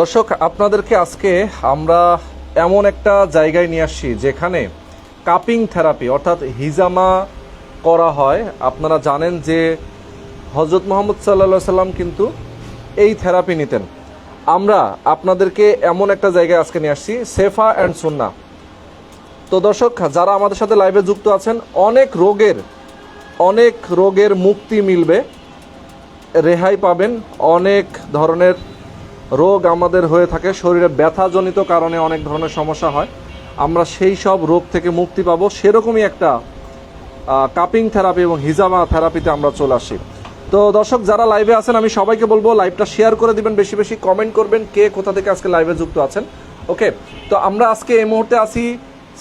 দর্শক, আপনাদেরকে আজকে আমরা এমন একটা জায়গায় নিয়ে আসছি যেখানে কাপিং থেরাপি অর্থাৎ হিজামা করা হয়। আপনারা জানেন যে হজরত মোহাম্মদ সাল্লা সাল্লাম কিন্তু এই থেরাপি নিতেন। আমরা আপনাদেরকে এমন একটা জায়গায় আজকে নিয়ে আসছি, সেফা অ্যান্ড সুন্না। তো দর্শক, যারা আমাদের সাথে লাইভে যুক্ত আছেন, অনেক রোগের অনেক রোগের মুক্তি মিলবে, রেহাই পাবেন, অনেক ধরনের রোগ আমাদের হয়ে থাকে, শরীরে ব্যথাজনিত কারণে অনেক ধরনের সমস্যা হয়। আমরা সেই সব রোগ থেকে মুক্তি পাবো। সেরকমই একটা কাপিং থেরাপি এবং হিজামা থেরাপিতে আমরা চলে আসি। তো দর্শক, যারা লাইভে আছেন, আমি সবাইকে বলব লাইভটা শেয়ার করে দিবেন বেশি বেশি কমেন্ট করবেন কে কোথা থেকে আজকে লাইভে যুক্ত আছেন। ওকে তো আমরা আজকে এই মুহূর্তে আছি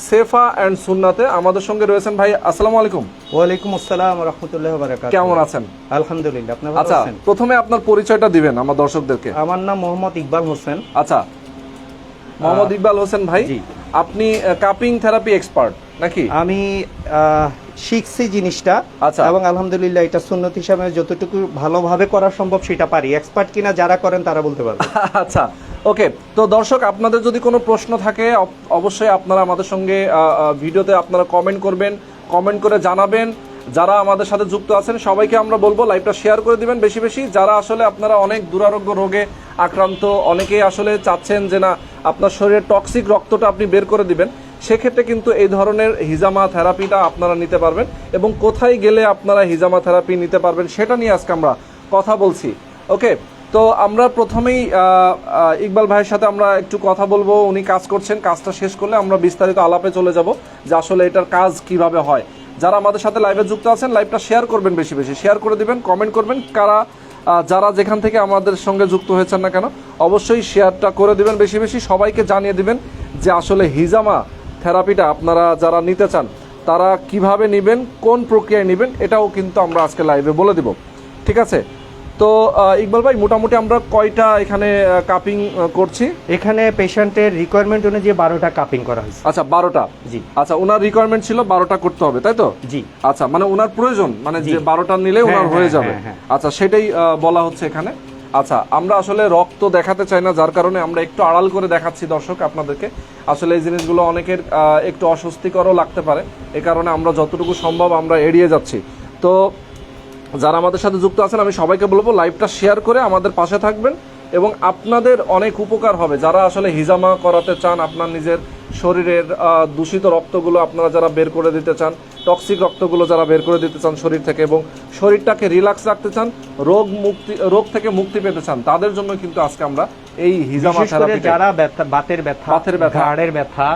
সেফা অ্যান্ড সুন্নাতে আমাদের সঙ্গে রয়েছেন ভাই আসসালামু আলাইকুম। ওয়ালাইকুম আসসালাম রহমতুল্লাহ বারাকাত কেমন আছেন? আলহামদুলিল্লাহ আপনি ভালো আচ্ছা আছেন? প্রথমে আপনার পরিচয়টা দিবেন আমার দর্শকদেরকে। আমার নাম মোহাম্মদ ইকবাল হোসেন। আচ্ছা মোহাম্মদ ইকবাল হোসেন ভাই। আপনি কাপিং থেরাপি এক্সপার্ট। নাকি? আমি শিখছি জিনিসটা আচ্ছা। এবং আলহামদুলিল্লাহ এটা সুন্নত হিসাবে যতটুকু ভালোভাবে করা সম্ভব সেটা পারি। এক্সপার্ট কিনা যারা করেন তারা বলতে পারবে। আচ্ছা ওকে। তো দর্শক আপনাদের যদি কোনো প্রশ্ন থাকে অবশ্যই আপনারা আমাদের সঙ্গে ভিডিওতে আপনারা কমেন্ট করবেন কমেন্ট করে জানাবেন। যারা আমাদের সাথে যুক্ত আছেন সবাইকে আমরা বলব লাইভটা শেয়ার করে দিবেন বেশি বেশি। যারা আসলে আপনারা অনেক দুরারোগ্য রোগে আক্রান্ত অনেকেই আসলে চাচ্ছেন যে না আপনার শরীরের টক্সিক রক্তটা আপনি বের করে দিবেন। সেক্ষেত্রে কিন্তু এই ধরনের হিজামা থেরাপিটা আপনারা নিতে পারবেন এবং কোথায় গেলে আপনারা হিজামা থেরাপি নিতে পারবেন সেটা নিয়ে আজকে আমরা কথা বলছি। ওকে, তো আমরা প্রথমেই ইকবাল ভাইয়ের সাথে আমরা একটু কথা বলব। উনি কাজ করছেন, কাজটা শেষ করলে আমরা বিস্তারিত আলাপে চলে যাব যে আসলে এটার কাজ কীভাবে হয়। যারা আমাদের সাথে লাইভে যুক্ত আছেন, লাইভটা শেয়ার করবেন বেশি বেশি। শেয়ার করে দিবেন, কমেন্ট করবেন কারা যারা যেখান থেকে আমাদের সঙ্গে যুক্ত হয়েছেন না কেন, অবশ্যই শেয়ারটা করে দিবেন বেশি বেশি। সবাইকে জানিয়ে দিবেন যে আসলে হিজামা থেরাপিটা আপনারা যারা নিতে চান তারা কীভাবে নেবেন কোন প্রক্রিয়ায় নেবেন এটাও কিন্তু আমরা আজকে লাইভে বলে দিব। ঠিক আছে? তো ইকবাল ভাই মোটামুটি আমরা কয়টা এখানে কাপিং করছি? এখানে পেশেন্টের রিকোয়ারমেন্ট অনুযায়ী বারোটা কাপিং করা হয়েছে। আচ্ছা বারোটা? জি। আচ্ছা ওনার রিকোয়ারমেন্ট ছিল বারোটা করতে হবে তাই তো? জি। আচ্ছা মানে ওনার প্রয়োজন মানে যে বারোটা নিলে হ্যাঁ, ওনার হয়ে হ্যাঁ, যাবে। হ্যাঁ। আচ্ছা সেটাই বলা হচ্ছে এখানে। আচ্ছা আমরা আসলে রক্ত দেখাতে চাই না, যার কারণে আমরা একটু আড়াল করে দেখাচ্ছি দর্শক আপনাদেরকে। আসলে এই জিনিসগুলো অনেকের একটু অস্বস্তিকরও লাগতে পারে। এ কারণে আমরা যতটুকু সম্ভব আমরা এড়িয়ে যাচ্ছি। তো যারা আমাদের সাথে যুক্ত আছেন, আমি সবাইকে বলব লাইভটা শেয়ার করে আমাদের পাশে থাকবেন। এবং আপনাদের অনেক উপকার হবে। যারা আসলে হিজামা করাতে চান, আপনার নিজের শরীরের দূষিত রক্তগুলো আপনারা যারা বের করে দিতে চান টক্সিক রক্তগুলো যারা বের করে দিতে চান শরীর থেকে এবং শরীরটাকে রিল্যাক্স রাখতে চান, রোগ মুক্তি, রোগ থেকে মুক্তি পেতে চান, তাদের জন্য কিন্তু আজকে আমরা এই হিজামা যারা ব্যথা বাতের ব্যথা বাতের ব্যথা। ঘাড়ের ব্যথা।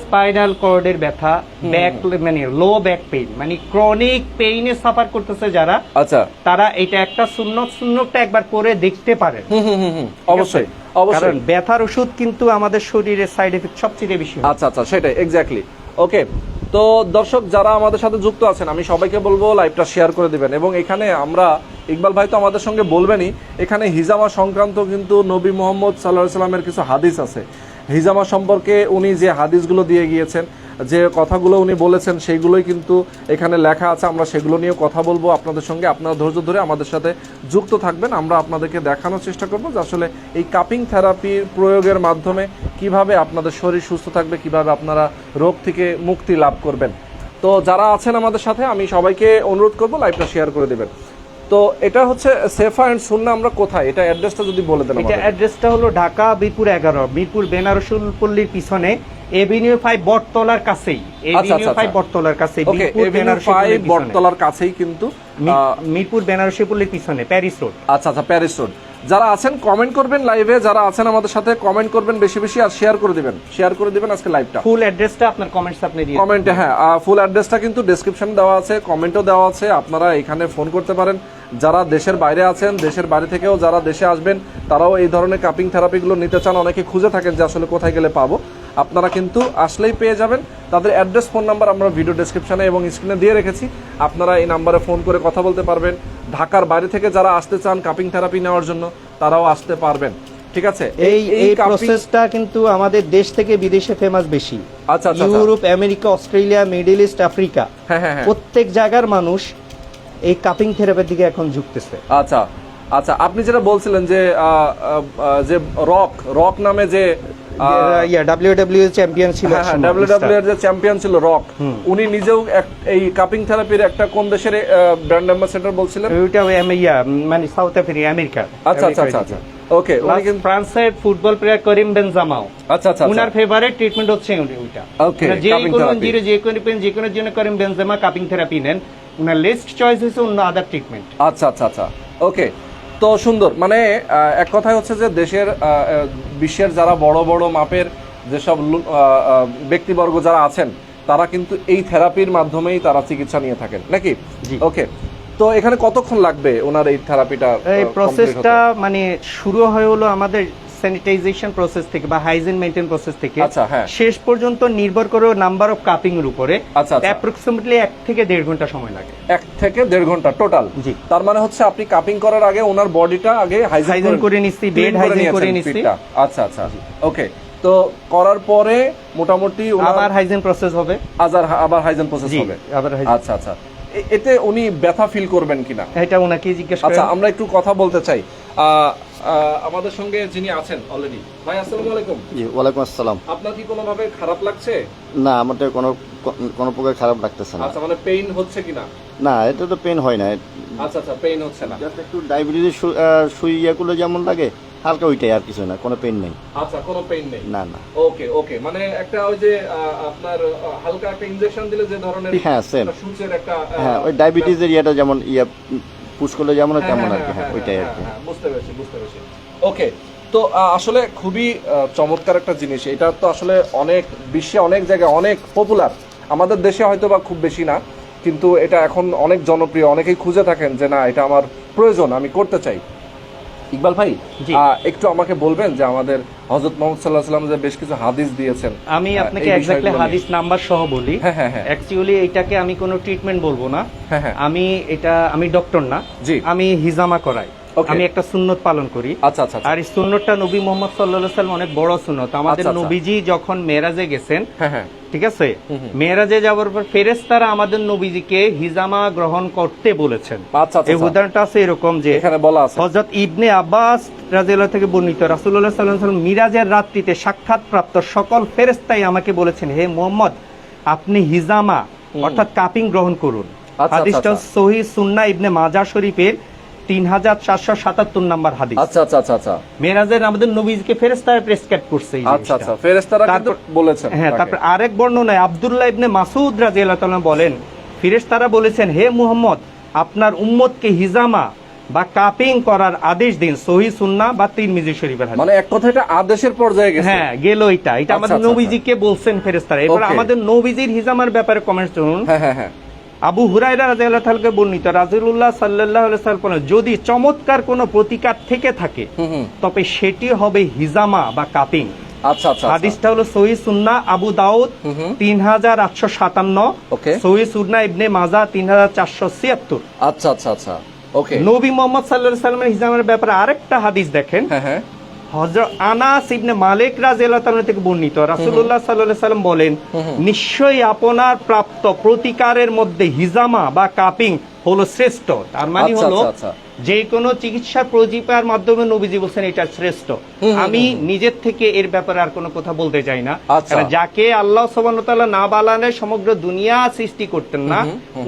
স্পাইনাল কর্ডের ব্যথা ব্যাক মানে লো ব্যাক পেইন মানে ক্রনিক পেইনে সাফার করতেছে যারা আচ্ছা। তারা এটা একটা সুন্নত সুন্নতটা একবার করে দেখতে পারেন। হুম অবশ্যই কারণ অবশ্যই ব্যথার ওষুধ কিন্তু আমাদের শরীরের সাইড এফেক্ট সবচেয়ে বেশি আচ্ছা আচ্ছা সেটাই এক্স্যাক্টলি ওকে তো দর্শক, যারা আমাদের সাথে যুক্ত আছেন, আমি সবাইকে বলব লাইভটা শেয়ার করে দিবেন। এবং এখানে আমরা, ইকবাল ভাই তো আমাদের সঙ্গে বলবেনই, এখানে হিজামা সংক্রান্ত কিন্তু নবী মোহাম্মদ সাল্লাহ সাল্লামের কিছু হাদিস আছে। হিজামা সম্পর্কে উনি যে হাদিসগুলো দিয়ে গিয়েছেন যে কথাগুলো উনি বলেছেন, সেইগুলোই কিন্তু এখানে লেখা আছে। আমরা সেগুলো নিয়েও কথা বলব আপনাদের সঙ্গে। আপনারা ধৈর্য ধরে আমাদের সাথে যুক্ত থাকবেন। আমরা আপনাদেরকে দেখানোর চেষ্টা করব যে আসলে এই কাপিং থেরাপির প্রয়োগের মাধ্যমে কীভাবে আপনাদের শরীর সুস্থ থাকবে, কীভাবে আপনারা রোগ থেকে মুক্তি লাভ করবেন। তো যারা আছেন আমাদের সাথে, আমি সবাইকে অনুরোধ করব লাইভটা শেয়ার করে দেবেন। তো এটা হচ্ছে সেফা অ্যান্ড সুন্না আমরা কোথায় এটা অ্যাড্রেসটা যদি বলে দেন এটা। অ্যাড্রেসটা হলো ঢাকা বিপুর এগারো বিপুর বেনারসুল পল্লীর পিছনে এভিনিউ ফাইভ বটতলার কাছেই এভিনিউ আচ্ছা, ফাইভ আচ্ছা। বটতলার কাছেই বিপুর মিরপুর বেনারসি। বটতলার কাছেই কিন্তু মিরপুর বেনারসি পল্লীর পিছনে প্যারিস রোড আচ্ছা আচ্ছা প্যারিস রোড যারা আছেন কমেন্ট করবেন লাইভে যারা আছেন আমাদের সাথে কমেন্ট করবেন বেশি বেশি আর শেয়ার করে দিবেন। শেয়ার করে দিবেন আজকে লাইভটা ফুল অ্যাড্রেসটা আপনার কমেন্টস আপনি দিয়ে কমেন্টে হ্যাঁ ফুল অ্যাড্রেসটা কিন্তু ডেসক্রিপশন দেওয়া আছে কমেন্টও দেওয়া আছে। আপনারা এখানে ফোন করতে পারেন। যারা দেশের বাইরে আছেন দেশের বাইরে থেকেও যারা দেশে আসবেন তারাও এই ধরনের কাপিং থেরাপিগুলো নিতে চান। অনেকে খুঁজে থাকেন যে আসলে কোথায় গেলে পাবো। আপনারা কিন্তু আসলেই পেয়ে যাবেন। তাদের অ্যাড্রেস ফোন নাম্বার আমরা ভিডিও ডেসক্রিপশনে এবং স্ক্রিনে দিয়ে রেখেছি। আপনারা এই নাম্বারে ফোন করে কথা বলতে পারবেন। ঢাকার বাইরে থেকে যারা আসতে চান কাপিং থেরাপি নেওয়ার জন্য তারাও আসতে পারবেন। ঠিক আছে? এই এই প্রসেসটা কিন্তু আমাদের দেশ থেকে বিদেশে ফেমাস বেশি। আচ্ছা, আচ্ছা, আচ্ছা। Europe America Australia Middle East Africa. হ্যাঁ হ্যাঁ হ্যাঁ। প্রত্যেক জায়গার মানুষ এই কাপিং থেরাপির দিকে এখন ঝুঁকতেছে। আচ্ছা আচ্ছা। আপনি যেটা বলছিলেন যে যে রক রক নামে যে ইয়া ডাব্লিউডাব্লিউ চ্যাম্পিয়ন ছিল হ্যাঁ হ্যাঁ ডাব্লিউডাব্লিউ যে চ্যাম্পিয়ন ছিল রক উনি নিজেও এই কাপিং থেরাপির একটা কোন দেশের ব্র্যান্ড অ্যাম্বাসেডর বলছিলেন? ওইটা ইয়া মানে সাউথ আফ্রিকা আমেরিকা আচ্ছা আচ্ছা আচ্ছা আচ্ছা। ওকে উনি কিন্তু ফ্রান্সের ফুটবল প্লেয়ার করিম বেনজামাও আচ্ছা আচ্ছা উনার আচ্ছা ফেভারিট ট্রিটমেন্ট হচ্ছে উনি- ওইটা। Okay, উনার যে কোনো therapy. যে কোনো পেন যে কোনো জন্য করিম বেনজামা কাপিং থেরাপি নেন উনার লিস্ট চয়েস হচ্ছে অন্য আদার ট্রিটমেন্ট আচ্ছা আচ্ছা আচ্ছা। ওকে তো সুন্দর। মানে আহ, এক কথায় হচ্ছে যে দেশের বিশ্বের যারা বড় বড় মাপের যেসব ব্যক্তিবর্গ যারা আছেন তারা কিন্তু এই থেরাপির মাধ্যমেই তারা চিকিৎসা নিয়ে থাকেন নাকি? জি। ওকে। তো এখানে কতক্ষণ লাগবে ওনার এই থেরাপিটা এই প্রসেসটা মানে শুরু হয়ে হলো আমাদের স্যানিটাইজেশন প্রসেস থেকে বা হাইজিন মেইনটেইন প্রসেস থেকে আচ্ছা, হ্যাঁ। শেষ পর্যন্ত নির্ভর করে নাম্বার অফ কাপিং এর উপরে আচ্ছা, আচ্ছা। অ্যাপ্রক্সিমেটলি এক থেকে দেড় ঘণ্টা সময় লাগে। এক থেকে দেড় ঘণ্টা টোটাল জি। তার মানে হচ্ছে আপনি কাপিং করার আগে ওনার বডিটা আগে হাইজিন করে নিচ্ছি, bed হাইজিন করে নিচ্ছি। আচ্ছা আচ্ছা। ওকে তো করার পরে মোটামুটি আবার হাইজিন প্রসেস হবে। আজার আবার হাইজেন প্রসেস হবে। আবার আচ্ছা আচ্ছা। এতে উনি ব্যথা ফিল করবেন কিনা? এটা ওনাকে জিজ্ঞেস আচ্ছা আমরা একটু কথা বলতে চাই। আমাদের সঙ্গে যিনি আছেন অলরেডি ভাই আসসালামু আলাইকুম। জি ওয়ালাইকুম আসসালাম। আপনার কি কোনো ভাবে খারাপ লাগছে? না আমাদের কোনো কোনো প্রকার খারাপ লাগতেছে না। আচ্ছা মানে পেইন হচ্ছে কিনা? না এটা তো পেইন হয় না। আচ্ছা আচ্ছা পেইন হচ্ছে না। জাস্ট একটু ডায়াবেটিসের সুই ইয়াগুলো যেমন লাগে হালকা ওইটাই আর কিছু না কোনো পেন নেই। আচ্ছা কোনো পেইন নেই। না না। ওকে ওকে মানে একটা ওই যে আপনার হালকা একটা ইনজেকশন দিলে যে ধরনের হ্যাঁ. একটা সূচের একটা হ্যাঁ ওই ডায়াবেটিসের ইয়েটা যেমন ইয়া পুশ করলে যেমন হয় তেমন আর কি হ্যাঁ হ্যাঁ, ওইটাই আর হ্যাঁ, কি। হ্যাঁ, বুঝতে পেরেছি বুঝতে পেরেছি। ওকে তো আসলে খুবই চমৎকার একটা জিনিস। এটা তো আসলে অনেক বিশ্বে অনেক জায়গায় অনেক পপুলার আমাদের দেশে হয়তো বা খুব বেশি না কিন্তু এটা এখন অনেক জনপ্রিয়। অনেকেই খুঁজে থাকেন যে না এটা আমার প্রয়োজন আমি করতে চাই। ইকবাল ভাই একটু আমাকে বলবেন যে আমাদের হজরত মোহাম্মদ সাল্লাহ সাল্লাম যে বেশ কিছু হাদিস দিয়েছেন আমি হ্যাঁ, আপনাকে এক্স্যাক্টলি হাদিস নাম্বার সহ বলি হ্যাঁ, হ্যাঁ, হ্যাঁ। অ্যাকচুয়ালি এটাকে আমি কোনো ট্রিটমেন্ট বলব না। আমি এটা আমি ডক্টর না জি। আমি হিজামা করাই. আমি একটা সুন্নত পালন করি। আচ্ছা আচ্ছা আচ্ছা। আর এই সুন্নতটা নবী মোহাম্মদ সাল্লাল্লাহু সাল্লাম অনেক বড় সুন্নত। আমাদের আচ্ছা, আচ্ছা। নবীজি যখন মেরাজে গেছেন হ্যাঁ হ্যাঁ। ঠিক আছে? মেয়েরাজে যাওয়ার পর ফেরেশতারা আমাদের নবীজিকে হিজামা গ্রহণ করতে বলেছেন। এই। উদাহরণটা আছে এরকম যে এখানে বলা আছে। হযরত ইবনে আব্বাস থেকে বর্ণিত রাসূলুল্লাহ সাল্লাল্লাহু আলাইহি মিরাজের রাত্রিতে সাক্ষাৎ প্রাপ্ত সকল ফেরেশতাই আমাকে বলেছেন হে মুহাম্মদ আপনি হিজামা অর্থাৎ কাপিং গ্রহণ করুন। হাদিসটা। সহি সুন্নাহ ইবনে মাজাহ শরীফের তিন হাজার চারশো সাতাত্তর নাম্বার হাদিস। আচ্ছা আচ্ছা আচ্ছা আচ্ছা। মেরাজের আমাদের নবীজিকে ফেরেশতায় প্রেসক্রাইব করছে আচ্ছা আচ্ছা। কিন্তু তারপর- বলেছেন হ্যাঁ তারপর আরেক বর্ণনায় আব্দুল্লাহ ইবনে মাসুদ রাদিয়াল্লাহু তাআলা বলেন ফেরেশতারা বলেছেন হে মুহাম্মদ আপনার উম্মতকে হিজামা বা কাপিং করার আদেশ দিন সহি সুন্না বা তিরমিজি শরীফের মানে এক কথা এটা আদেশের পর্যায়ে গেছে। হ্যাঁ গেল এটা। এটা আচ্ছা, আমাদের আচ্ছা, নবীজিকে বলছেন ফেরেস্তারা এবার আমাদের নবীজির হিজামার ব্যাপারে কমেন্ট শুনুন। হ্যাঁ হ্যাঁ হ্যাঁ। আবু হুরাইরা রাদিয়াল্লাহু তাআলাকে বর্ণিত রাসূলুল্লাহ সাল্লাল্লাহু আলাইহি যদি চমৎকার কোনো প্রতিকার থেকে থাকে। তবে সেটি হবে হিজামা বা কাপিং আচ্ছা আচ্ছা আচ্ছা। হাদিসটা হলো সহি সুন্না আবু দাউদ। তিন হাজার আটশো সাতান্ন Okay. সহি সুন্না ইবনে মাজা তিন হাজার চারশো ছিয়াত্তর আচ্ছা আচ্ছা আচ্ছা ওকে নবী মোহাম্মদ সাল্লাহ সাল্লামের হিজামের ব্যাপারে আরেকটা হাদিস দেখেন হযরত আনাস ইবনে মালিক থেকে বর্ণিত রাসূলুল্লাহ সাল্লাল্লাহু সাল্লাম বলেন নিশ্চয়ই আপনার প্রাপ্ত প্রতিকারের মধ্যে হিজামা বা কাপিং হলো শ্রেষ্ঠ। তার মানে আচ্ছা, হলো আচ্ছা, আচ্ছা। যে কোনো প্রতিকার মাধ্যমে নবীজি বলছেন এটা শ্রেষ্ঠ। আমি নিজের থেকে এর ব্যাপারে আর কোনো কথা বলতে চাই না। যাকে আল্লাহ সুবহানাহু তাআলা না বালানে সমগ্র দুনিয়া সৃষ্টি করতেন না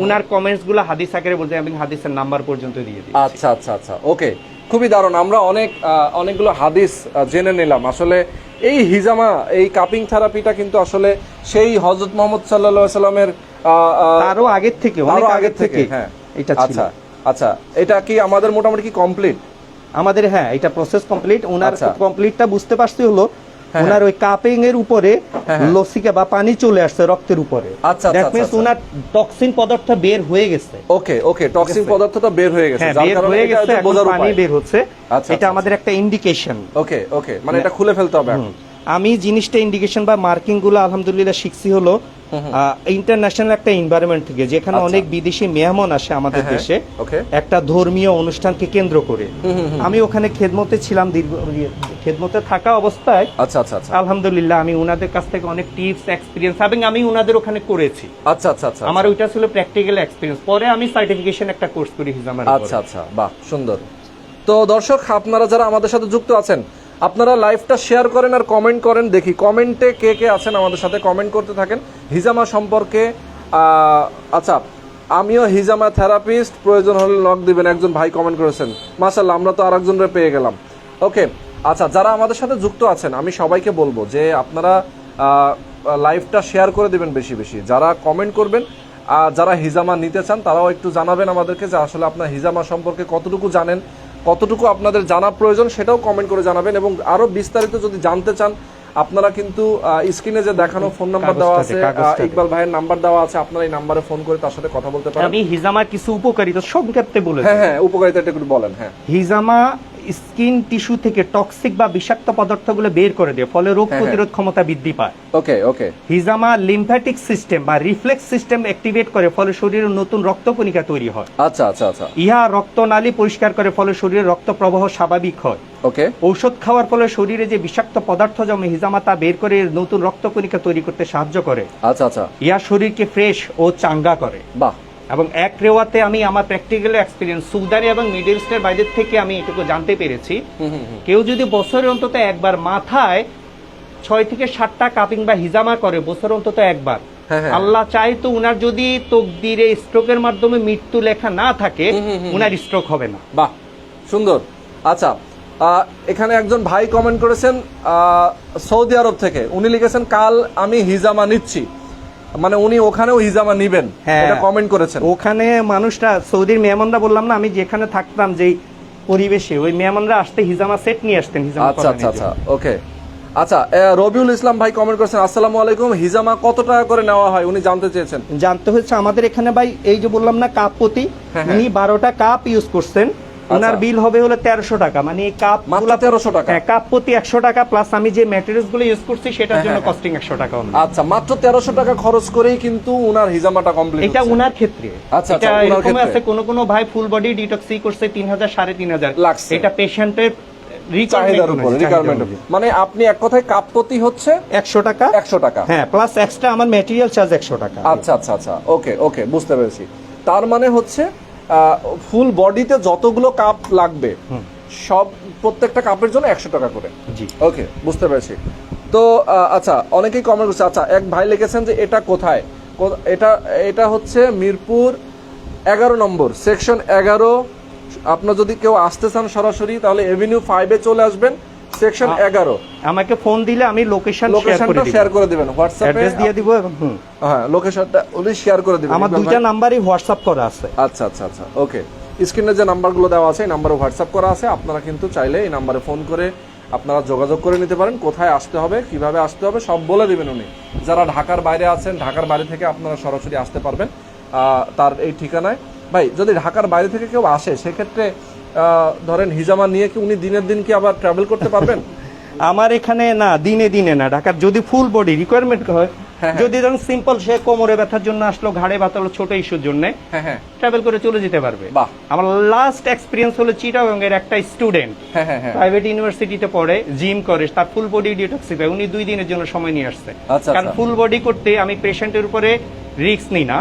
উনার কমেন্টসগুলো হাদিস আকারে বলতে আমি হাদিসের নাম্বার পর্যন্ত দিয়ে দিই আচ্ছা আচ্ছা আচ্ছা। ওকে খুবই দারুণ। আমরা অনেক অনেকগুলো হাদিস জেনে নিলাম। আসলে এই হিজামা এই কাপিং থেরাপিটা কিন্তু আসলে সেই হজরত মোহাম্মদ সাল্লা সাল্লামের আরও আগের থেকে আরও আগের থেকে হ্যাঁ। এটা আচ্ছা আচ্ছা। এটা কি আমাদের মোটামুটি কি কমপ্লিট আমাদের হ্যাঁ এটা প্রসেস কমপ্লিট ওনার আচ্ছা। কমপ্লিটটা বুঝতে পারছি হলো ওনার ওই কাপিং এর উপরে হ্যাঁ, হ্যাঁ। লসিকা বা পানি চলে আসছে রক্তের উপরে। আচ্ছা, দ্যাট আচ্ছা, মিন্স আচ্ছা। ওনার টক্সিন পদার্থ বের হয়ে গেছে। ওকে ওকে টক্সিন পদার্থ পদার্থটা বের হয়ে গেছে হ্যাঁ যার বের কারণে হয়ে এটা বোঝার পানি বের হচ্ছে। আচ্ছা, এটা আচ্ছা, আমাদের একটা ইন্ডিকেশন ওকে ওকে মানে এটা খুলে ফেলতে হবে এখন। আমি জিনিসটা ইন্ডিকেশন বা মার্কিংগুলো আলহামদুলিল্লাহ শিখছি হলো ইন্টারন্যাশনাল একটা এনভায়রনমেন্ট থেকে যেখানে আচ্ছা। অনেক বিদেশি মেহমান আসে আমাদের হ্যাঁ, দেশে। একটা ধর্মীয় অনুষ্ঠানকে কেন্দ্র করে। আমি ওখানে খেদমতে ছিলাম দীর্ঘ ইয়ে, খেদমতে থাকা অবস্থায়। আচ্ছা আচ্ছা আচ্ছা। আলহামদুলিল্লাহ আমি ওনাদের কাছ থেকে অনেক টিপস এক্সপিরিয়েন্স এবং আমি ওনাদের ওখানে করেছি। আচ্ছা আচ্ছা আচ্ছা আমার ওইটা ছিল প্র্যাকটিক্যাল এক্সপিরিয়েন্স পরে আমি সার্টিফিকেশন একটা কোর্স করি হিজামার আচ্ছা আচ্ছা। বাহ সুন্দর। তো দর্শক আপনারা যারা আমাদের সাথে যুক্ত আছেন আপনারা লাইভটা শেয়ার করেন আর কমেন্ট করেন, দেখি কমেন্টে কে কে আছেন আমাদের সাথে কমেন্ট করতে থাকেন। হিজামা সম্পর্কে আচ্ছা আমিও হিজামা থেরাপিস্ট প্রয়োজন হলে লক দিবেন, একজন ভাই কমেন্ট করেছেন। মাসাল্লাহ আমরা তো আরেকজনরে পেয়ে গেলাম। ওকে আচ্ছা যারা আমাদের সাথে যুক্ত আছেন, আমি সবাইকে বলব যে আপনারা লাইভটা শেয়ার করে দিবেন বেশি বেশি। যারা কমেন্ট করবেন আর যারা হিজামা নিতে চান, তারাও একটু জানাবেন আমাদেরকে যে আসলে আপনার হিজামা সম্পর্কে কতটুকু জানেন। কতটুকু আপনাদের জানা প্রয়োজন সেটাও কমেন্ট করে জানাবেন এবং আরও বিস্তারিত যদি জানতে চান আপনারা কিন্তু স্ক্রিনে যে দেখানো ফোন নাম্বার দেওয়া আছে ইকবাল ভাইয়ের নাম্বার দেওয়া আছে আপনারা এই নাম্বারে ফোন করে তার সাথে কথা বলতে পারেন। আমি হিজামা কিছু উপকারিতা সংক্ষেপে বলে হ্যাঁ হ্যাঁ উপকারিতা একটু বলেন হ্যাঁ। হিজামা স্কিন টিস্যু থেকে টক্সিক বা বিষাক্ত পদার্থগুলো বের করে দেয় ফলে রোগ হ্যাঁ, হ্যাঁ। প্রতিরোধ ক্ষমতা বৃদ্ধি পায়। ওকে ওকে হিজামা লিম্ফ্যাটিক সিস্টেম বা রিফ্লেক্স সিস্টেম অ্যাক্টিভেট করে ফলে শরীরে নতুন রক্তকণিকা তৈরি হয়। আচ্ছা আচ্ছা আচ্ছা। ইহা রক্তনালী পরিষ্কার করে ফলে শরীরে রক্ত প্রবাহ স্বাভাবিক হয়। ওকে ঔষধ খাওয়ার ফলে শরীরে যে বিষাক্ত পদার্থ জমে হিজামা তা বের করে নতুন রক্তকণিকা তৈরি করতে সাহায্য করে। আচ্ছা আচ্ছা। ইহা শরীরকে ফ্রেশ ও চাঙ্গা করে। বাহ এবং এক রেওয়াতে আমি আমার প্র্যাকটিক্যাল এক্সপিরিয়েন্স সুদারি এবং মিডল ইস্টের বাইরের থেকে আমি এটুকু জানতে পেরেছি। কেউ যদি বছরে অন্তত একবার মাথায় ছয় থেকে সাতটা কাপিং বা হিজামা করে বছর অন্তত একবার। হ্যাঁ, হ্যাঁ। আল্লাহ চাই তো উনার যদি তকদিরে স্ট্রোকের মাধ্যমে মৃত্যু লেখা না থাকে উনার স্ট্রোক হবে না। বাহ সুন্দর। আচ্ছা এখানে একজন ভাই কমেন্ট করেছেন সৌদি আরব থেকে। উনি লিখেছেন কাল আমি হিজামা নিচ্ছি। মানে উনি ওখানেও হিজামা নিবেন। হ্যাঁ। এটা কমেন্ট করেছেন। ওখানে মানুষটা সৌদির মেহমানরা বললাম না আমি যেখানে থাকতাম যেই পরিবেশে ওই মেহমানরা আসতে হিজামা সেট নিয়ে আসতেন হিজামা আচ্ছা আচ্ছা আচ্ছা ওকে আচ্ছা রবিউল ইসলাম ভাই কমেন্ট করেছেন আসসালামু আলাইকুম হিজামা কত টাকা করে নেওয়া হয়? উনি জানতে চেয়েছেন। জানতে হচ্ছে আমাদের এখানে ভাই এই যে বললাম না কাপ প্রতি হ্যাঁ, উনি বারোটা কাপ ইউজ করছেন। ওনার বিল হবে হলো তেরোশো টাকা মানে এই কাপ 1300 টাকা? হ্যাঁ কাপ প্রতি একশো টাকা প্লাস আমি যে ম্যাটেরিয়ালসগুলো ইউজ করছি সেটার হ্যাঁ, জন্য হ্যাঁ, কস্টিং একশো টাকা আচ্ছা মাত্র তেরোশো টাকা খরচ করেই কিন্তু উনার হিজামাটা কমপ্লিট এটা উনার ক্ষেত্রে। আচ্ছা, আচ্ছা, এরকম আছে কোন কোন ভাই ফুল বডি ডিটক্সি করছে তিন হাজার সাড়ে তিন হাজার। লাগছে। এটা পেশেন্টের চাহিদার উপরে রিকোয়ারমেন্ট মানে আপনি এক কথায় কাপ প্রতি হচ্ছে একশো টাকা। একশো টাকা। হ্যাঁ প্লাস এক্সট্রা আমার ম্যাটেরিয়াল চার্জ একশো টাকা। আচ্ছা আচ্ছা আচ্ছা। ওকে ওকে বুঝতে পেরেছি। তার মানে হচ্ছে ফুল বডিতে যতগুলো কাপ লাগবে সব প্রত্যেকটা কাপের জন্য একশো টাকা করে। জি। ওকে বুঝতে পেরেছি। তো আচ্ছা অনেকেই কমেন্ট করছে আচ্ছা এক ভাই লিখেছেন যে এটা কোথায়? এটা এটা হচ্ছে মিরপুর এগারো নম্বর সেকশন এগারো। আপনার যদি কেউ আসতে চান সরাসরি তাহলে এভিনিউ ফাইভে চলে আসবেন। সেকশন আ- এগারো। আমাকে ফোন দিলে আমি লোকেশন শেয়ার করে লোকেশনটা শেয়ার করে দিবেন হোয়াটসঅ্যাপে অ্যাড্রেস দিয়ে দিব এবং। হ্যাঁ লোকেশনটা উনি শেয়ার করে দিবেন আমার দুইটা নাম্বারই হোয়াটসঅ্যাপ করা আছে। আচ্ছা আচ্ছা আচ্ছা ওকে স্ক্রিনে যে নাম্বারগুলো দেওয়া আছে এই নাম্বারে হোয়াটসঅ্যাপ করা আছে। আপনারা কিন্তু চাইলে এই নাম্বারে ফোন করে আপনারা যোগাযোগ করে নিতে পারেন কোথায় আসতে হবে কীভাবে আসতে হবে সব বলে দিবেন উনি। যারা ঢাকার বাইরে আছেন ঢাকার বাইরে থেকে আপনারা সরাসরি আসতে পারবেন আহ, তার এই ঠিকানায়। ভাই যদি ঢাকার বাইরে থেকে কেউ আসে সেক্ষেত্রে ধরেন হিজামা নিয়ে কি উনি দিনের দিন কি আবার ট্রাভেল করতে পারবেন? আমার এখানে না দিনে দিনে না ঢাকার যদি ফুল বডি রিকোয়ারমেন্ট হয় হ্যাঁ, হ্যাঁ। যদি ধরুন সিম্পল সে কোমরে ব্যথার জন্য আসলো ঘাড়ে ব্যথা হলো ছোট ইস্যুর জন্য হ্যাঁ হ্যাঁ। ট্রাভেল করে চলে যেতে পারবে। আমার লাস্ট এক্সপিরিয়েন্স হলো চিটাগং এর একটা স্টুডেন্ট প্রাইভেট ইউনিভার্সিটিতে পড়ে জিম করে তার ফুল বডি ডিটক্সিফাই উনি দুই দিনের জন্য সময় নিয়ে আসছে। আচ্ছা, কারণ আচ্ছা। ফুল বডি করতে আমি পেশেন্টের উপরে রিস্ক নিই না।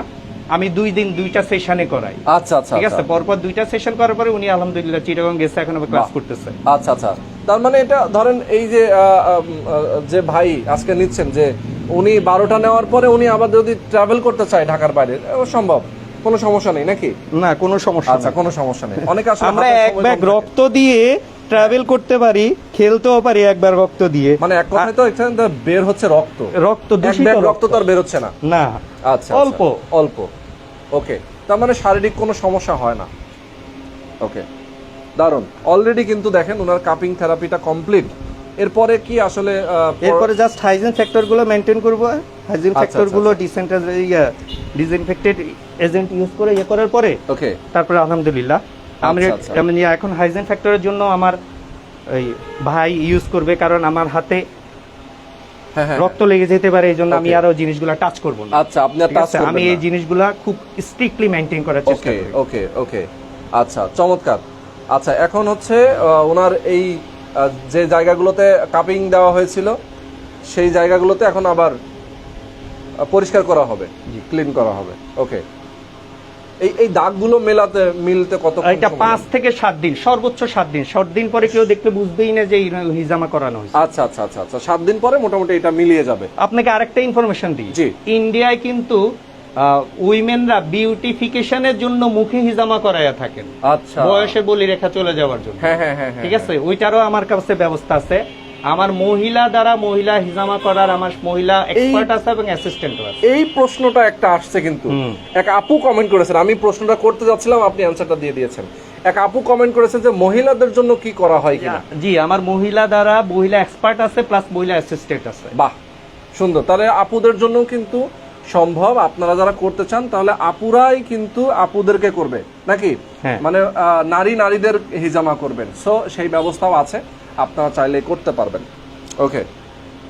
আমি দুই দিন দুইটা সেশনে করাই। আচ্ছা আচ্ছা ঠিক আছে? আচ্ছা। পরপর দুইটা সেশন করার পরে উনি আলহামদুলিল্লাহ চিটাগং গেছে এখন আবার ক্লাস করতেছে। আচ্ছা আচ্ছা। তার মানে এটা ধরেন এই যে যে ভাই আজকে নিচ্ছেন যে উনি বারোটা নেওয়ার পরে উনি আবার যদি ট্রাভেল করতে চায় ঢাকার বাইরে সম্ভব? কোনো সমস্যা নেই নাকি? না কোনো সমস্যা আচ্ছা কোনো সমস্যা নেই। অনেক আসলে আমরা এক ব্যাগ রক্ত দিয়ে ট্রাভেল করতে পারি খেলতেও পারি একবার রক্ত দিয়ে। মানে এক কথায় তো এখানে বের হচ্ছে রক্ত। রক্ত দূষিত রক্ত। তো আর বের হচ্ছে না। না। আচ্ছা অল্প। আচ্ছা, অল্প। ওকে তার মানে শারীরিক কোনো সমস্যা হয় না। ওকে দারুণ অলরেডি কিন্তু দেখেন ওনার কাপিং থেরাপিটা কমপ্লিট এরপরে কি আসলে এরপরে জাস্ট হাইজিন ফ্যাক্টরগুলো মেনটেন করব। হাইজিন আচ্ছা, ফ্যাক্টরগুলো আচ্ছা। ডিসেন্টার ইয়া ডিসইনফেক্টেড এজেন্ট ইউজ করে ইয়ে করার পরে ওকে তারপরে আলহামদুলিল্লাহ। আমি আচ্ছা। আমি এখন হাইজিন ফ্যাক্টরের জন্য আমার ওই ভাই ইউজ করবে কারণ আমার হাতে রক্ত লেগে যেতে পারে এই জন্য আমি আরও জিনিসগুলো টাচ করব না। আচ্ছা আপনি টাচ করবেন আমি এই জিনিসগুলা খুব স্ট্রিক্টলি মেইনটেইন করার চেষ্টা করি। ওকে ওকে আচ্ছা চমৎকার। আচ্ছা এখন হচ্ছে ওনার এই যে জায়গাগুলোতে কাপিং দেওয়া হয়েছিল সেই জায়গাগুলোতে এখন আবার পরিষ্কার করা হবে। ক্লিন করা হবে। ওকে এই এই দাগগুলো মেলাতে মিলতে কত এটা পাঁচ থেকে সাত দিন সর্বোচ্চ সাত দিন। সাত দিন পরে কেউ দেখলে বুঝবেই না যে হিজামা করানো হয়েছে। আচ্ছা আচ্ছা আচ্ছা আচ্ছা। সাত দিন পরে মোটামুটি এটা মিলিয়ে যাবে। আপনাকে আরেকটা ইনফরমেশন দিই। জি। ইন্ডিয়ায় কিন্তু উইমেনরা বিউটিফিকেশনের জন্য মুখে হিজামা করাইয়া থাকেন। আচ্ছা। বয়সে বলি রেখা চলে যাওয়ার জন্য। হ্যাঁ হ্যাঁ হ্যাঁ হ্যাঁ, ঠিক আছে? ওইটারও আমার কাছে ব্যবস্থা আছে। আমার মহিলা দ্বারা মহিলা হিজামা করার আমার মহিলা এক্সপার্ট আছে এবং অ্যাসিস্ট্যান্ট আছে। এই প্রশ্নটা একটা আসছে কিন্তু। এক আপু কমেন্ট করেছেন আমি প্রশ্নটা করতে যাচ্ছিলাম আপনি অ্যানসারটা দিয়ে দিয়েছেন। এক আপু কমেন্ট করেছেন যে মহিলাদের জন্য কি করা হয় কিনা? জি আমার মহিলা দ্বারা মহিলা এক্সপার্ট আছে প্লাস মহিলা অ্যাসিস্ট্যান্ট আছে। বাহ সুন্দর। তাহলে আপুদের জন্য কিন্তু সম্ভব আপনারা যারা করতে চান তাহলে আপুরাই কিন্তু আপুদেরকে করবে। নাকি? হ্যাঁ। মানে নারী নারীদের হিজামা করবেন। সো সেই ব্যবস্থাও আছে। আপনারা চাইলে করতে পারবেন। ওকে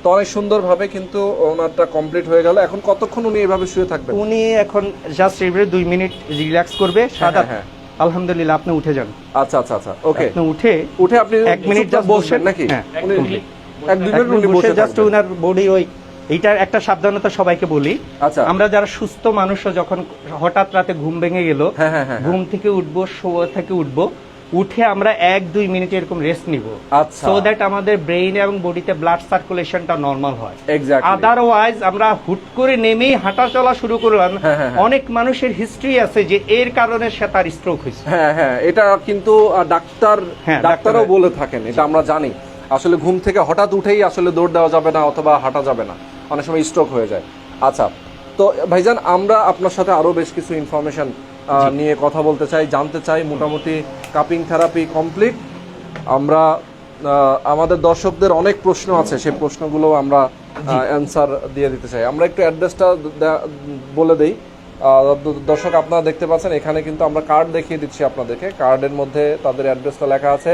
তো অনেক সুন্দরভাবে কিন্তু ওনারটা কমপ্লিট হয়ে গেল। এখন কতক্ষণ উনি এভাবে শুয়ে থাকবেন? উনি এখন জাস্ট এবারে দুই মিনিট রিল্যাক্স করবে। সাদা হ্যাঁ। আলহামদুলিল্লাহ আপনি উঠে যান। আচ্ছা আচ্ছা আচ্ছা। ওকে আপনি উঠে উঠে আপনি এক মিনিট বসবেন বসেন। নাকি? হ্যাঁ, উনি- এক দুই মিনিট উনি বসে জাস্ট। ওনার বডি ওই এইটার একটা সাবধানতা সবাইকে বলি। আচ্ছা। আমরা যারা সুস্থ মানুষও যখন হঠাৎ রাতে ঘুম ভেঙে গেল হ্যাঁ, হ্যাঁ, হ্যাঁ, ঘুম থেকে উঠবো শোয়া থেকে উঠবো উঠে আমরা এক দুই মিনিট এরকম রেস্ট নিব। আচ্ছা। সো দ্যাট আমাদের ব্রেইন এবং বডিতে ব্লাড সার্কুলেশনটা নর্মাল হয়. আদারওয়াইজ আমরা হুট করে নেমেই হাঁটা চলা শুরু করলাম। অনেক মানুষের হিস্ট্রি আছে যে এর কারণে সে তার স্ট্রোক হয়েছে। হ্যাঁ হ্যাঁ এটা কিন্তু ডাক্তার হ্যাঁ, ডাক্তারও ডাক্তার- বলে থাকেন এটা আমরা জানি। আসলে ঘুম থেকে হঠাৎ উঠেই আসলে দৌড় দেওয়া যাবে না অথবা হাঁটা যাবে না। অনেক সময় স্ট্রোক হয়ে যায়। আচ্ছা তো ভাইজান আমরা আপনার সাথে আরও বেশ কিছু ইনফরমেশন নিয়ে কথা বলতে চাই জানতে চাই। মোটামুটি কাপিং থেরাপি কমপ্লিট আমরা আমাদের দর্শকদের অনেক প্রশ্ন আছে সেই প্রশ্নগুলো আমরা অ্যান্সার দিয়ে দিতে চাই। আমরা একটু অ্যাড্রেসটা বলে দেই। দর্শক আপনারা দেখতে পাচ্ছেন এখানে কিন্তু আমরা কার্ড দেখিয়ে দিচ্ছি আপনাদেরকে। কার্ডের মধ্যে তাদের অ্যাড্রেসটা লেখা আছে।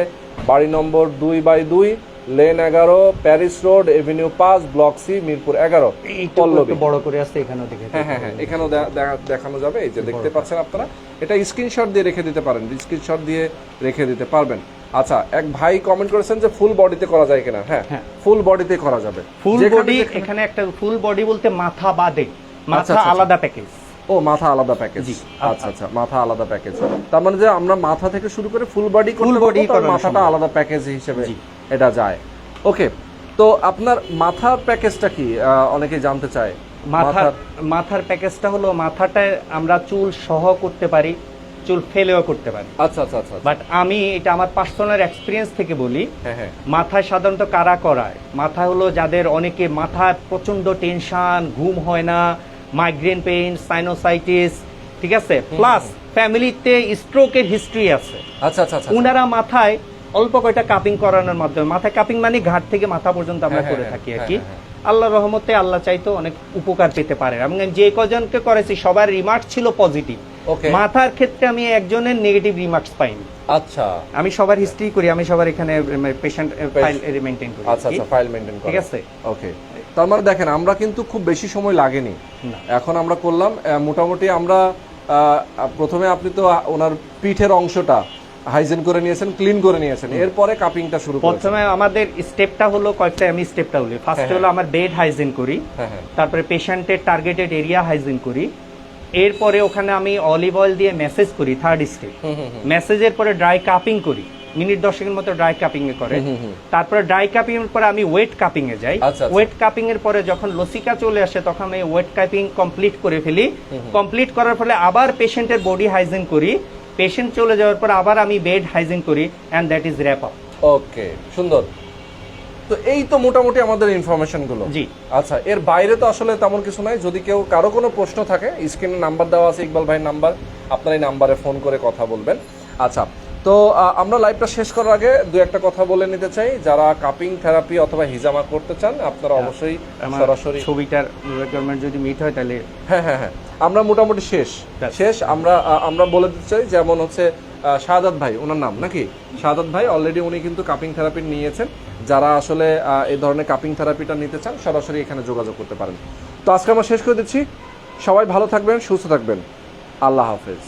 বাড়ি নম্বর দুই বাই দুই লেন এগারো প্যারিস রোড এভিনিউ পাঁচ ব্লক সি মিরপুর এগারো পল্লবী। বড় করে এখানেও দেখে হ্যাঁ হ্যাঁ হ্যাঁ এখানেও দেখানো যাবে এই যে দেখতে পাচ্ছেন আপনারা। এটা স্ক্রিনশট দিয়ে রেখে দিতে পারেন স্ক্রিনশট দিয়ে রেখে দিতে পারবেন। আচ্ছা এক ভাই কমেন্ট করেছেন যে ফুল বডিতে করা যায় কিনা। হ্যাঁ হ্যাঁ। ফুল বডিতে করা যাবে। ফুল বডি এখানে একটা ফুল বডি বলতে মাথা বাদে। আচ্ছা, মাথা আচ্ছা। আলাদা প্যাকেজ ও মাথা আলাদা প্যাকেজ জি। আচ্ছা আচ্ছা। মাথা আলাদা প্যাকেজ তার মানে যে আমরা মাথা থেকে শুরু করে ফুল বডি body বডি মাথাটা আলাদা প্যাকেজ হিসেবে জি। এটা যায়। ওকে তো আপনার মাথার প্যাকেজটা কি? অনেকে জানতে চায়। মাথার মাথার প্যাকেজটা হলো মাথাটায় আমরা চুল সহ করতে পারি চুল ফেলেও করতে পারি। আচ্ছা আচ্ছা আচ্ছা বাট আমি এটা আমার পার্সোনাল এক্সপিরিয়েন্স থেকে বলি হ্যাঁ হ্যাঁ। মাথায় সাধারণত কারা করায়? মাথা হলো যাদের অনেকে মাথায় প্রচণ্ড টেনশন ঘুম হয় না মাইগ্রেন পেইন সাইনোসাইটিস ঠিক আছে? প্লাস ফ্যামিলিতে স্ট্রোকের হিস্ট্রি আছে। আচ্ছা আচ্ছা আচ্ছা। উনারা মাথায় অল্প কয়টা কাপিং করানোর মাধ্যমে মাথায় কাপিং মানে ঘাট থেকে মাথা পর্যন্ত আমরা হ্যাঁ, করে হ্যাঁ, থাকি আর হ্যাঁ, কি। আল্লাহ রহমতে আল্লাহ চাইতো অনেক উপকার পেতে পারে এবং যে কজনকে করেছি সবার রিমার্ক ছিল পজিটিভ মাথার ক্ষেত্রে আমি একজনের নেগেটিভ রিমার্কস পাইনি। আচ্ছা। আমি সবার হিস্ট্রি করি আমি সবার এখানে পেশেন্ট ফাইল মেনটেন করি আচ্ছা আচ্ছা ফাইল মেনটেন ঠিক আছে? ওকে তার মানে দেখেন আমরা কিন্তু খুব বেশি সময় লাগেনি। এখন আমরা করলাম মোটামুটি আমরা প্রথমে আপনি তো ওনার পিঠের অংশটা হাইজেন করে নিয়েছেন ক্লিন করে নিয়েছেন। এরপরে কাপিংটা শুরু প্রথমে আমাদের স্টেপটা হলো কয়েকটা আমি স্টেপটা বলি ফার্স্ট হ্যাঁ, হলো আমার বেড হাইজিন করি। হ্যাঁ হ্যাঁ। তারপরে পেশেন্টের টার্গেটেড এরিয়া হাইজিন করি। এরপরে ওখানে আমি অলিভ অয়েল দিয়ে মেসেজ করি থার্ড স্টেপ মেসেজের পরে ড্রাই কাপিং করি। মিনিট দশেকের মতো ড্রাই কাপিং এ করে তারপরে ড্রাই কাপিং এর পরে আমি ওয়েট কাপিং এ যাই। ওয়েট কাপিং এর পরে যখন লসিকা চলে আসে তখন আমি ওয়েট কাপিং কমপ্লিট করে ফেলি। কমপ্লিট করার ফলে আবার পেশেন্টের বডি হাইজিন করি। পেশেন্ট চলে যাওয়ার পর আবার আমি বেড হাইজিন করি and that is wrap up okay সুন্দর। তো এই তো মোটামুটি আমাদের ইনফরমেশনগুলো। জি। আচ্ছা এর বাইরে তো আসলে তেমন কিছু নাই। যদি কেউ কারও কোনো প্রশ্ন থাকে স্ক্রিনে নাম্বার দেওয়া আছে ইকবাল ভাই নাম্বার আপনার এই নাম্বারে ফোন করে কথা বলবেন। আচ্ছা তো আমরা লাইভটা শেষ করার আগে দু একটা কথা বলে নিতে চাই। যারা কাপিং থেরাপি অথবা হিজামা করতে চান আপনারা অবশ্যই সরাসরি ছবিটার রিকোয়ারমেন্ট যদি মিট হয় তাহলে হ্যাঁ হ্যাঁ হ্যাঁ। আমরা মোটামুটি শেষ। That's- শেষ আমরা আমরা বলে দিতে চাই যেমন হচ্ছে আহ, শাহাদাত ভাই ওনার নাম নাকি? শাহাদাত ভাই অলরেডি উনি কিন্তু কাপিং থেরাপি নিয়েছেন। যারা আসলে এই ধরনের কাপিং থেরাপিটা নিতে চান সরাসরি এখানে যোগাযোগ করতে পারেন। তো আজকে আমরা শেষ করে দিচ্ছি। সবাই ভালো থাকবেন সুস্থ থাকবেন। আল্লাহ হাফেজ।